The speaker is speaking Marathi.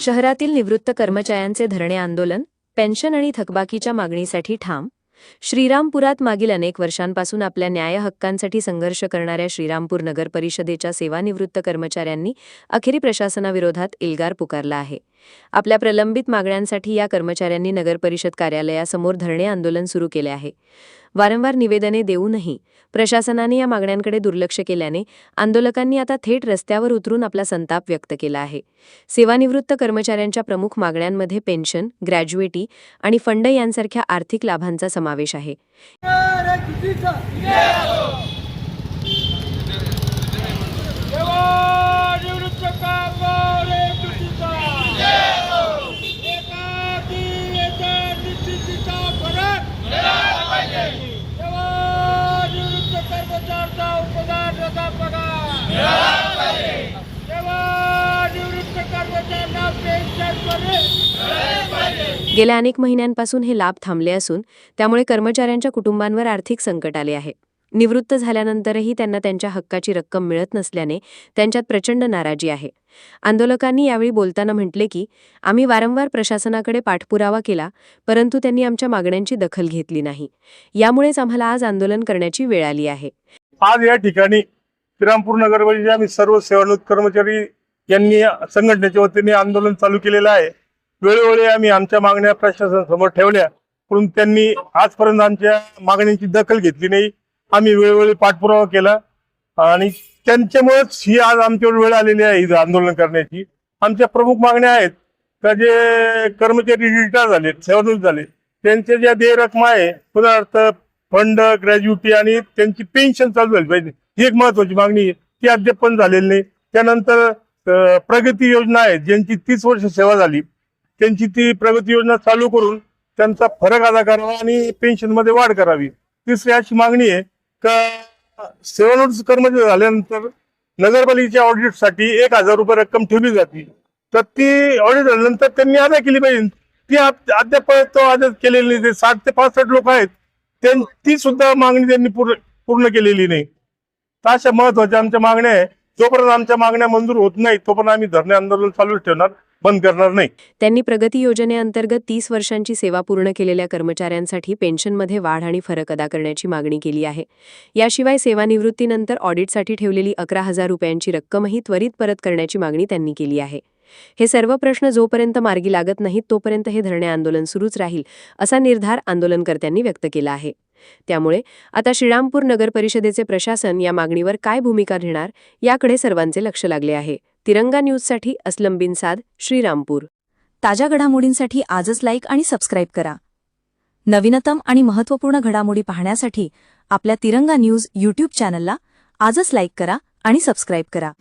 शहरातील निवृत्त कर्मचाऱ्यांचे धरणे आंदोलन पेन्शन आणि थकबाकीच्या मागणीसाठी ठाम श्रीरामपुरात मागील अनेक वर्षांपासून आपल्या न्याय हक्कांसाठी संघर्ष करणाऱ्या श्रीरामपूर नगर परिषदेच्या सेवानिवृत्त कर्मचाऱ्यांनी अखेरी प्रशासनाविरोधात एल्गार पुकारला आहे. आपल्या प्रलंबित मागण्यांसाठी या कर्मचाऱ्यांनी नगर परिषद कार्यालयासमोर धरणे आंदोलन सुरू केले आहे. वारंवार निवेदने देऊनही प्रशासनाने या मागण्यांकडे दुर्लक्ष केल्याने आंदोलकांनी आता थेट रस्त्यावर उतरून आपला संताप व्यक्त केला आहे. सेवानिवृत्त कर्मचाऱ्यांच्या प्रमुख मागण्यांमध्ये पेन्शन ग्रॅज्युएटी आणि फंड यांसारख्या आर्थिक लाभांचा समावेश आहे निवृत्त कामगार एकजुटीचा एकाकी याच्या निश्चितीचा फरक निवृत्त कर्मचाऱ्याचा उपदाराचा पगार निवृत्त कर्मचाऱ्यांना पेन्शनमध्ये गेल्या अनेक महिन्यांपासून हे लाभ थांबले असून त्यामुळे कर्मचाऱ्यांच्या कुटुंबांवर आर्थिक संकट आले आहे. निवृत्त झाल्यानंतरही त्यांना त्यांच्या हक्काची रक्कम मिळत नसल्याने त्यांच्यात प्रचंड नाराजी आहे. आंदोलकांनी यावेळी बोलताना म्हटले की आम्ही वारंवार प्रशासनाकडे पाठपुरावा केला परंतु त्यांनी आमच्या मागण्यांची दखल घेतली नाही. यामुळेच आम्हाला आज आंदोलन करण्याची वेळ आली आहे. आज या ठिकाणी श्रीरामपूर नगरपालिकेचे आम्ही सर्व सेवानिवृत्त कर्मचारी यांनी संघटनेच्या वतीने आंदोलन चालू केलेलं आहे. वेळोवेळी आम्ही आमच्या मागण्या प्रशासनासमोर ठेवल्या परंतु त्यांनी आजपर्यंत आमच्या मागण्यांची दखल घेतली नाही. आम्ही वेळोवेळी पाठपुरावा केला आणि त्यांच्यामुळेच ही आज आमच्यावर वेळ आलेली आहे इथं आंदोलन करण्याची. आमच्या प्रमुख मागण्या आहेत का जे कर्मचारी रिटायर झाले सेवानिवृत्त झाले त्यांच्या ज्या देय रक्कम आहे उदाहरणार्थ फंड ग्रॅज्युटी आणि त्यांची पेन्शन चालू झाली पाहिजे. ही एक महत्वाची मागणी आहे. ती अद्याप पण झालेली नाही. त्यानंतर प्रगती योजना आहे ज्यांची तीस वर्ष सेवा झाली त्यांची ती प्रगती योजना चालू करून त्यांचा फरक अदा करावा आणि पेन्शनमध्ये वाढ करावी. तिसरी अशी मागणी आहे का सेवानिवृत्त कर्मचारी झाल्यानंतर नगरपालिकेच्या ऑडिटसाठी एक हजार रुपये रक्कम ठेवली जाते. तर ती ऑडिट झाल्यानंतर त्यांनी अदा केली पाहिजे. ती अद्याप तो अदा केलेली नाही. ते साठ ते पासष्ट लोक आहेत. त्यां- ती सुद्धा मागणी त्यांनी पूर्ण पूर्ण केलेली नाही. तर अशा महत्त्वाच्या आमच्या मागण्या आहे. जोपर्यंत आमच्या मागण्या मंजूर होत नाही तोपर्यंत आम्ही धरणे आंदोलन चालूच ठेवणार बंद करणार नाही. त्यांनी प्रगती योजनेअंतर्गत तीस वर्षांची सेवा पूर्ण केलेल्या कर्मचाऱ्यांसाठी पेन्शनमध्ये वाढ आणि फरक अदा करण्याची मागणी केली आहे. याशिवाय सेवानिवृत्तीनंतर ऑडिटसाठी ठेवलेली अकरा हजार रुपयांची रक्कमही त्वरित परत करण्याची मागणी त्यांनी केली आहे. हे सर्व प्रश्न जोपर्यंत मार्गी लागत नाहीत तोपर्यंत हे धरणे आंदोलन सुरूच राहील असा निर्धार आंदोलनकर्त्यांनी व्यक्त केला आहे. त्यामुळे आता श्रीरामपूर नगर परिषदेचे प्रशासन या मागणीवर काय भूमिका घेणार याकडे सर्वांचे लक्ष लागले आहे. तिरंगा न्यूजसाठी असलम बिन साद श्रीरामपूर. ताज्या घडामोडींसाठी आजच लाईक आणि सबस्क्राईब करा. नवीनतम आणि महत्त्वपूर्ण घडामोडी पाहण्यासाठी आपल्या तिरंगा न्यूज यूट्यूब चॅनलला आजच लाईक करा आणि सबस्क्राईब करा.